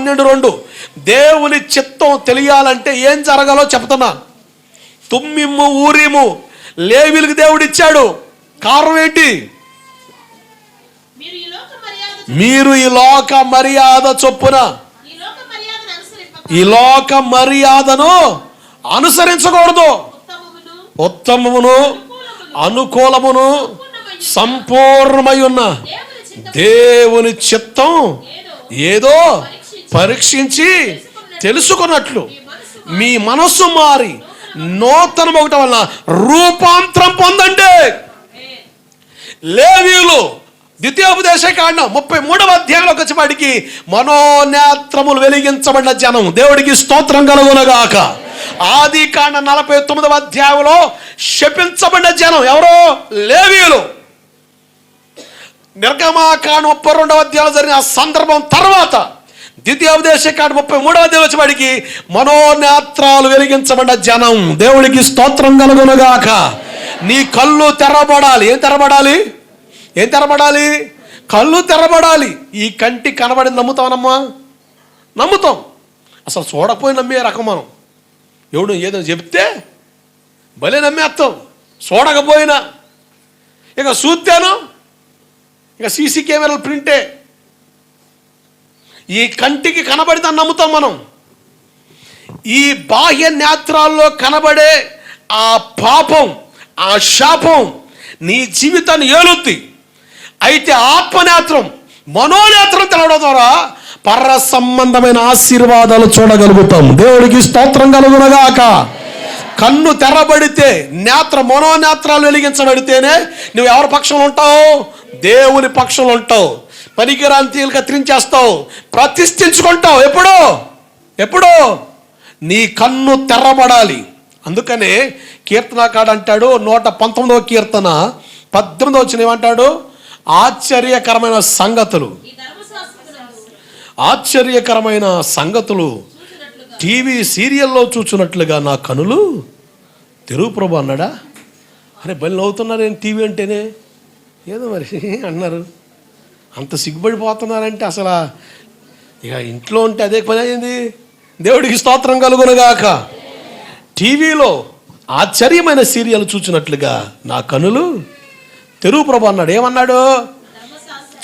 పన్నెండు రెండు. దేవుని చిత్తం తెలియాలంటే ఏం జరగాలో చెప్తున్నా. తుమ్మిమ్ము ఊరిము లేవిలకు దేవుడు ఇచ్చాడు. కారణం ఏంటి? మీరు ఈ లోక మర్యాద చొప్పున ఈ లోక మర్యాదను అనుసరించకూడదు. ఉత్తమమును అనుకూలమును సంపూర్ణమై ఉన్న దేవుని చిత్తం ఏదో పరీక్షించి తెలుసుకున్నట్లు మీ మనస్సు మారి నూతనం ఒకటి వల్ల రూపాంతరం పొందండి. లేవీలు ద్వితీయోపదేశ కాండం ముప్పై మూడవ అధ్యాయంలోకి వచ్చేవాడికి మనోనేత్రములు వెలిగించబడిన జనం. దేవుడికి స్తోత్రం కలుగునగాక. ఆది కాండ నలభై తొమ్మిదవ అధ్యాయంలో శపించబడిన జనం ఎవరో? లేవీయులు. నిర్గమాకాండ ముప్పై రెండవ అధ్యాయంలో జరిగిన సందర్భం తర్వాత ద్వితీయోపదేశ కాడు ముప్పై మూడవ అధ్యాయం వచ్చేవాడికి మనోనేత్రాలు వెలిగించబడ్డ జనం. దేవుడికి స్తోత్రం కలుగునగాక. నీ కళ్ళు తెరబడాలి ఏం తెరబడాలి ఏం తెరబడాలి కళ్ళు తెరబడాలి ఈ కంటి కనబడి నమ్ముతామనమ్మా నమ్ముతాం. అసలు చూడకపోయి నమ్మే రకం మనం. ఎవడు ఏదో చెప్తే భలే నమ్మేస్తాం. చూడకపోయినా. ఇక చూస్తేను. ఇక సీసీ కెమెరాలు ప్రింటే. ఈ కంటికి కనబడితే నమ్ముతాం మనం. ఈ బాహ్య నేత్రాల్లో కనబడే ఆ పాపం ఆ శాపం నీ జీవితాన్ని ఏలుద్ది. అయితే ఆత్మనేత్రం మనోనేత్రం తెలవడం ద్వారా పర సంబంధమైన ఆశీర్వాదాలు చూడగలుగుతాం. దేవుడికి స్తోత్రం కలుగునగాక. కన్ను తెరబడితే నేత్ర మనోనేత్రాలు వెలిగించబడితేనే నువ్వు ఎవరి పక్షంలో ఉంటావు? దేవుని పక్షంలో ఉంటావు. పనికిరాంతీలు కత్తిరించేస్తావు ప్రతిష్ఠించుకుంటావు. ఎప్పుడో? ఎప్పుడో? నీ కన్ను తెరబడాలి. అందుకనే కీర్తనకాడు అంటాడు నూట పంతొమ్మిదవ కీర్తన పద్దెనిమిదవ వచ్చిన ఏమంటాడు? ఆశ్చర్యకరమైన సంగతులు. ఆశ్చర్యకరమైన సంగతులు. టీవీ సీరియల్లో చూచున్నట్లుగా నా కనులు. తెరువు ప్రభు అన్నాడా? అరే బలి నవ్వుతున్నారేం టీవీ అంటేనే? ఏదో మరి అన్నారు. అంత సిగ్గుపడిపోతున్నారంటే అసలు ఇక ఇంట్లో ఉంటే అదే పని అయింది. దేవుడికి స్తోత్రం కలుగునగాక. టీవీలో ఆశ్చర్యమైన సీరియల్ చూచినట్లుగా నా కనులు తెరువు ప్రభు అన్నాడు. ఏమన్నాడు?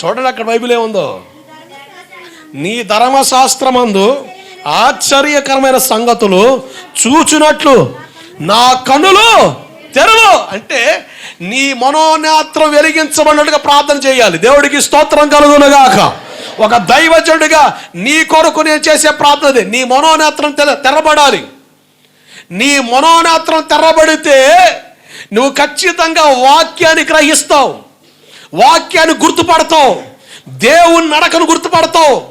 చూడండి అక్కడ బైబిల్ ఏముందో? నీ ధర్మశాస్త్రమందు ఆశ్చర్యకరమైన సంగతులు చూచినట్లు నా కనులు తెరవు! అంటే నీ మనోనేత్రం వెలిగించబడినట్టుగా ప్రార్థన చేయాలి. దేవుడికి స్తోత్రం కలుగునుగాక. ఒక దైవజుడిగా నీ కొరకు నేను చేసే ప్రార్థన నీ మనోనేత్రం తెర- తెరబడాలి. నీ మనోనేత్రం తెరబడితే నువ్వు ఖచ్చితంగా వాక్యాన్ని గ్రహిస్తావు. వాక్యాన్ని గుర్తుపడతావు. దేవుని నడకను గుర్తుపడతావు.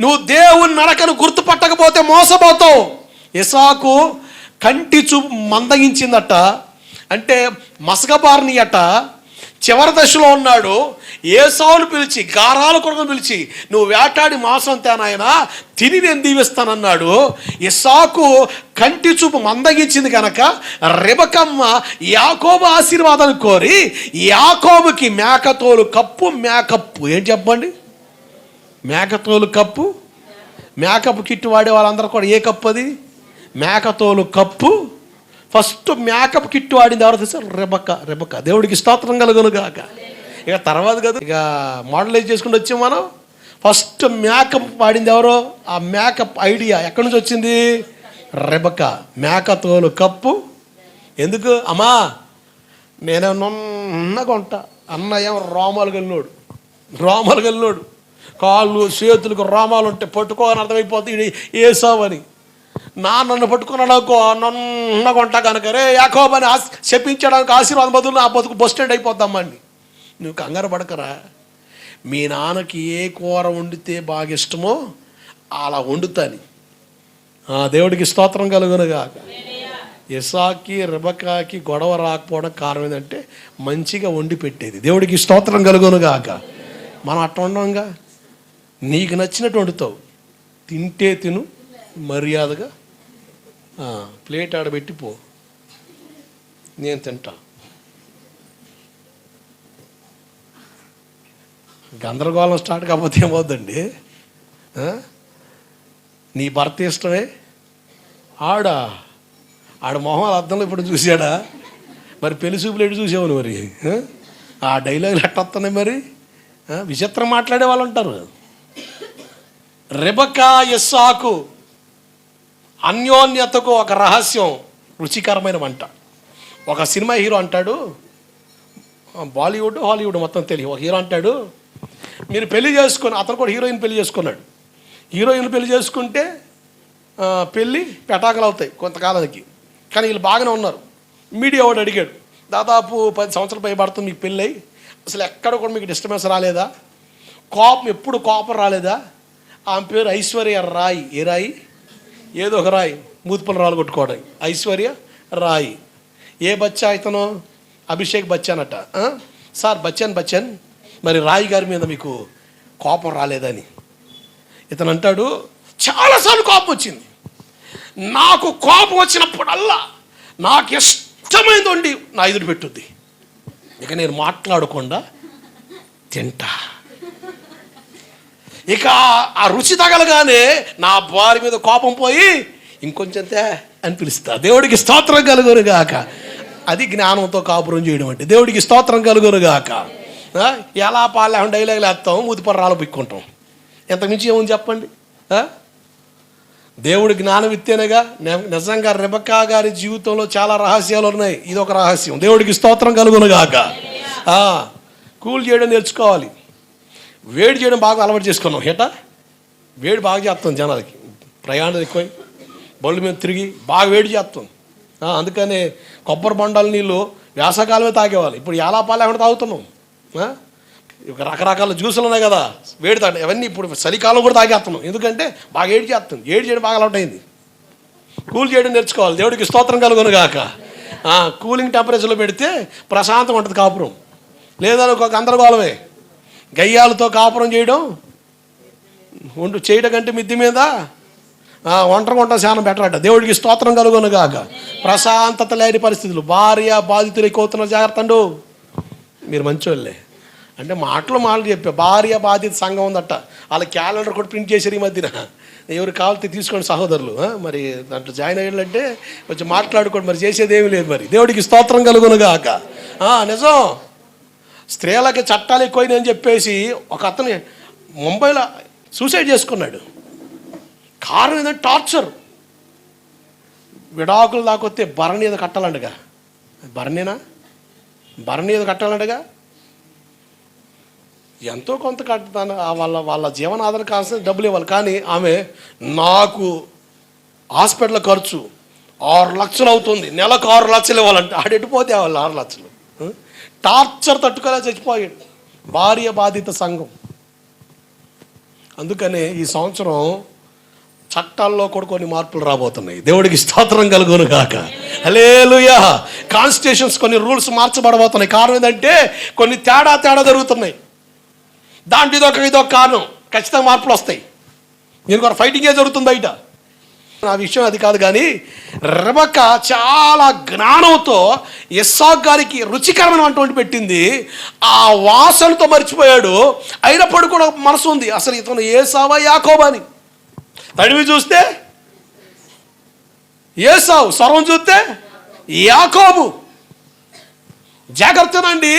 నువ్వు దేవుని నడకను గుర్తుపట్టకపోతే మోసపోతావు. ఇసాకు కంటి చూపు మందగించిందట. అంటే మసకబారిని అట చివరి దశలో ఉన్నాడు. ఏసావులు పిలిచి గారాల కొరకు పిలిచి నువ్వు వేటాడి మాంసం తేనాయనా తిని నేను దీవిస్తానన్నాడు. ఇసాకు కంటి చూపు మందగించింది కనుక రిబకమ్మ యాకోబు ఆశీర్వాదాలు కోరి యాకోబుకి మేకతోలు కప్పు మేకప్పు. ఏం చెప్పండి? మేకతోలు కప్పు? మేకప్ కిట్టు వాడే వాళ్ళందరూ కూడా ఏ కప్పు అది? మేకతోలు కప్పు ఫస్ట్ మేకప్ కిట్ వాడింది ఎవరు తెలుసా? రెబక్క రెబక్క దేవుడికి స్తోత్రం కలుగును కాక ఇక తర్వాత కదా ఇక మోడలైజ్ చేసుకుంటూ వచ్చాం మనం. ఫస్ట్ మేకప్ వాడింది ఎవరో? ఆ మేకప్ ఐడియా ఎక్కడి నుంచి వచ్చింది? రెబక్క మేకతోలు కప్పు. ఎందుకు? అమ్మా నేను నున్నగా ఉంటా. అన్నయ్య రోమాలు గల్లోడు రోమాలు గల్లోడు కాళ్ళు చేతులకు రోమాలు ఉంటే పట్టుకోని అర్థమైపోతుంది. ఏసావని. నా నన్ను పట్టుకున్నాడు అనుకో నన్నగా కనుక రే యాకోబని ఆశ చెప్పించడానికి ఆశీర్వాదం బదులు నా బతుకు బస్ స్టాండ్ అయిపోద్దామండి. నువ్వు కంగారు పడకరా. మీ నాన్నకి ఏ కూర వండితే బాగా ఇష్టమో అలా వండుతాని. ఆ దేవుడికి స్తోత్రం కలుగునుగాక. ఇసాకి రిబకాకి గొడవ రాకపోవడం కారణం ఏంటంటే మంచిగా వండి పెట్టేది. దేవుడికి స్తోత్రం కలుగునుగాక. మనం అట్ట ఉండంగా. నీకు నచ్చినట్టు వండుతావు. తింటే తిను మర్యాదగా ప్లేట్ ఆడబెట్టి పో. నేను తింటా. గందరగోళం స్టార్ట్ కాకపోతే ఏమవుద్దండి? నీ భర్త ఇష్టమే? ఆడా? ఆడ మొహం అర్థంలో ఇప్పుడు చూశాడా? మరి పెళ్ళి చూపులు ఎటు చూసావు మరి? ఆ? డైలాగులు ఎట్ట వస్తున్నాయి మరి? విచిత్రం మాట్లాడే వాళ్ళు ఉంటారు. రెబకా ఎస్సాకు అన్యోన్యతకు ఒక రహస్యం రుచికరమైన వంట. ఒక సినిమా హీరో అంటాడు బాలీవుడ్ హాలీవుడ్ మొత్తం తెలియదు. హీరో అంటాడు మీరు పెళ్ళి చేసుకుని అతను కూడా హీరోయిన్ పెళ్ళి చేసుకున్నాడు. హీరోయిన్ పెళ్ళి చేసుకుంటే పెళ్ళి పెటాకులు అవుతాయి కొంతకాలానికి. కానీ వీళ్ళు బాగానే ఉన్నారు. మీడియా వాడు అడిగాడు దాదాపు పది సంవత్సరాలు పైబడుతుంది మీకు పెళ్ళి అసలు ఎక్కడ కూడా మీకు డిస్టర్బెన్స్ రాలేదా? కోపం ఎప్పుడు కోపం రాలేదా? ఆమె పేరు ఐశ్వర్య రాయి ఏ రాయి? ఏదో ఒక రాయి మూతిపల రాళ్ళు కొట్టుకోవడం. ఐశ్వర్య రాయి. ఏ బచ్చా ఇతను? అభిషేక్ బచ్చన్ అట సార్ బచ్చన్ బచ్చన్. మరి రాయి గారి మీద మీకు కోపం రాలేదని. ఇతను అంటాడు చాలాసార్లు కోపం వచ్చింది. నాకు కోపం వచ్చినప్పుడల్లా నాకు ఇష్టమైనది వండి నా ఎదురు పెట్టుద్ది. ఇక నేను మాట్లాడకుండా తింటా. ఇక ఆ రుచి తగలగానే నా భార్య మీద కోపం పోయి ఇంకొంచెం తే అని పిలుస్తా. దేవుడికి స్తోత్రం కలుగురుగాక అది జ్ఞానంతో కాపురం చేయడం అంటే. దేవుడికి స్తోత్రం కలుగురుగాక ఆ? ఎలా పాలే డైలాగులు వేస్తాం ముదిపర్రాలు పిక్కుంటాం ఎంతమించి ఏముంది చెప్పండి? దేవుడు దేవుడి జ్ఞానం ఇత్తేనేగా నిజంగా రెబకా గారి జీవితంలో చాలా రహస్యాలు ఉన్నాయి. ఇది ఒక రహస్యం. దేవుడికి స్తోత్రం కలుగునుగాక ఆ, కూల్ చేయడం నేర్చుకోవాలి. వేడి చేయడం బాగా అలవాటు చేసుకున్నాం. హేట? వేడి బాగా చేస్తాం జనాలకి. ప్రయాణం ఎక్కువై. బళ్ళు మీద తిరిగి బాగా వేడి చేస్తాం. అందుకనే కొబ్బరి బొండాల నీళ్ళు వేసవకాలమే తాగేవాళ్ళు. ఇప్పుడు ఎలా పాలు ఏమైనా తాగుతున్నాం. రకరకాల జ్యూసులు ఉన్నాయి కదా. వేడి తాగ అవన్నీ ఇప్పుడు చలికాలం కూడా తాగేస్తున్నాం. ఎందుకంటే బాగా ఏడి చేస్తుంది ఏడి చేయడం బాగా అలవాటు అయింది కూల్ చేయడం నేర్చుకోవాలి. దేవుడికి స్తోత్రం కలుగును గాక. కూలింగ్ టెంపరేచర్లో పెడితే ప్రశాంతం ఉంటుంది కాపురం. లేదా ఒక గందరగోళమే. గయ్యాలతో కాపురం చేయడం? ఉండు చేయడం కంటే మిద్ది మీద? ఒంటరి వంట శానం బెటర్ అంట. దేవుడికి స్తోత్రం కలుగును కాక ప్రశాంతత లేని పరిస్థితులు. భార్య బాధితులు ఎక్కువ జాగ్రత్త అండు. మీరు మంచోళ్ళే. అంటే మాటలు మాటలు చెప్పా. భార్య బాధిత సంఘం ఉందట. వాళ్ళ క్యాలెండర్ కూడా ప్రింట్ చేశారు ఈ మధ్యన. ఎవరు కావాలితే తీసుకోండి సహోదరులు. మరి దాంట్లో జాయిన్ అయ్యాలంటే కొంచెం మాట్లాడుకోండి. మరి చేసేది ఏమీ లేదు మరి. దేవుడికి స్తోత్రం కలుగునుగాక నిజం. స్త్రీలకి చట్టాలు ఎక్కువైనాయని చెప్పేసి ఒక అతను ముంబైలో సూసైడ్ చేసుకున్నాడు. కారణం ఏంటంటే టార్చర్. విడాకులు దాకొస్తే భరణి ఏదో కట్టాలంటగా. భరణినా? భరణి ఏదో కట్టాలంటగా? ఎంతో కొంత కట్టాను వాళ్ళ వాళ్ళ జీవనాధారం కావాల్సిన డబ్బులు ఇవ్వాలి. కానీ ఆమె నాకు హాస్పిటల్ ఖర్చు ఆరు లక్షలు అవుతుంది. నెలకు ఆరు లక్షలు ఇవ్వాలంటే. ఆడెట్టిపోతే వాళ్ళు ఆరు లక్షలు. టార్చర్ తట్టుకోలే చచ్చిపోయాడు. భార్య బాధిత సంఘం. అందుకనే ఈ సంవత్సరం చట్టాల్లో కూడా కొన్ని మార్పులు రాబోతున్నాయి. దేవుడికి స్తోత్రం కలుగును కాక అలేలుయా కాన్స్టిట్యూషన్స్ కొన్ని రూల్స్ మార్చబడబోతున్నాయి. కారణం ఏంటంటే కొన్ని తేడా తేడా జరుగుతున్నాయి. దాంట్లో ఇదొక ఇదొక కారణం. ఖచ్చితంగా మార్పులు వస్తాయి. నేను ఒక ఫైటింగే జరుగుతుంది బయట. నా విషయం అది కాదు కానీ రెబక చాలా జ్ఞానంతో ఇస్సాక్ గారికి రుచికరమైన వంట పెట్టింది. ఆ వాసనతో మర్చిపోయాడు. అయినప్పుడు కూడా మనసు ఉంది. అసలు ఇతను ఏ సావా యాకోబా అని. తడివి చూస్తే ఏసావు స్వరం చూస్తే యాకోబు. జాగ్రత్తనండి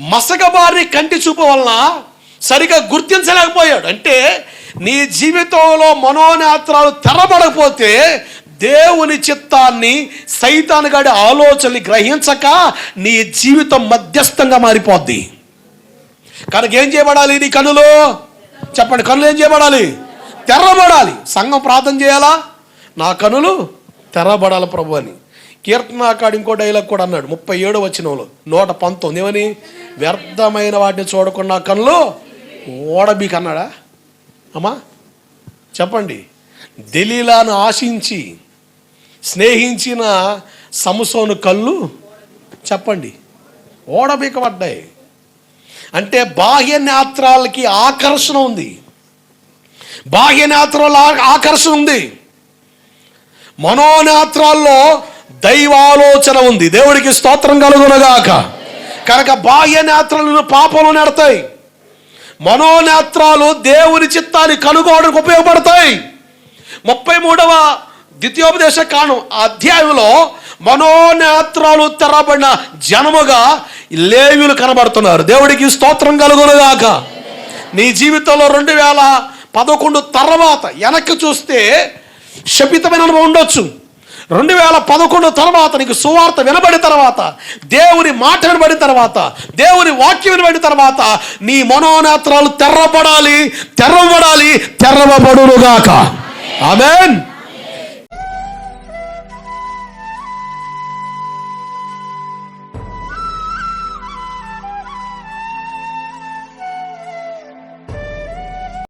మసకబారి కంటి చూపు వలన సరిగా గుర్తించలేకపోయాడు. అంటే నీ జీవితంలో మనోనేత్రాలు తెరబడకపోతే దేవుని చిత్తాన్ని సైతాను గడి ఆలోచనని గ్రహించక నీ జీవితం మధ్యస్థంగా మారిపోద్ది. కనుక ఏం చేయబడాలి నీ కనులు చెప్పండి కనులు ఏం చేయబడాలి? తెరబడాలి. సంఘం ప్రార్థన చేయాలా? నా కనులు తెరబడాలి ప్రభు అని. కీర్తనాకాడు ఇంకో డైలాగ్ కూడా అన్నాడు ముప్పై ఏడు వచ్చినంలో నూట పంతొమ్మిది ఏమని? వ్యర్థమైన వాటిని చూడకుండా కనులు ఓడబీకన్నాడా అన్నాడా అమ్మా చెప్పండి. దలీలాను ఆశించి స్నేహించిన సమసోను కళ్ళు చెప్పండి. ఓడబీకబడ్డాయి అంటే బాహ్య నేత్రాలకి ఆకర్షణ ఉంది. బాహ్య నేత్రాల ఆకర్షణ ఉంది. మనోనేత్రాల్లో దైవాలోచన ఉంది. దేవుడికి స్తోత్రం కలుగునగాక. కనుక బాహ్య నేత్రాలను పాపంలో నెడతాయి. మనోనేత్రాలు దేవుని చిత్తాన్ని కనుగోవడానికి ఉపయోగపడతాయి. ముప్పై మూడవ ద్వితీయోపదేశ కాను అధ్యాయంలో మనోనేత్రాలు తెరబడిన జనముగా లేవులు కనబడుతున్నారు. దేవుడికి స్తోత్రం కలుగునుగాక. నీ జీవితంలో రెండు వేల పదకొండు తర్వాత వెనక్కి చూస్తే శపితమైన అనుభవం ఉండొచ్చు. రెండు వేల పదకొండు తర్వాత నీకు సువార్త వినబడిన తర్వాత దేవుని మాట వినబడిన తర్వాత దేవుని వాక్యం వినబడిన తర్వాత నీ మనోనేత్రాలు తెర్రబడాలి తెరవబడాలి తెరవబడునుగాక. ఆమెన్.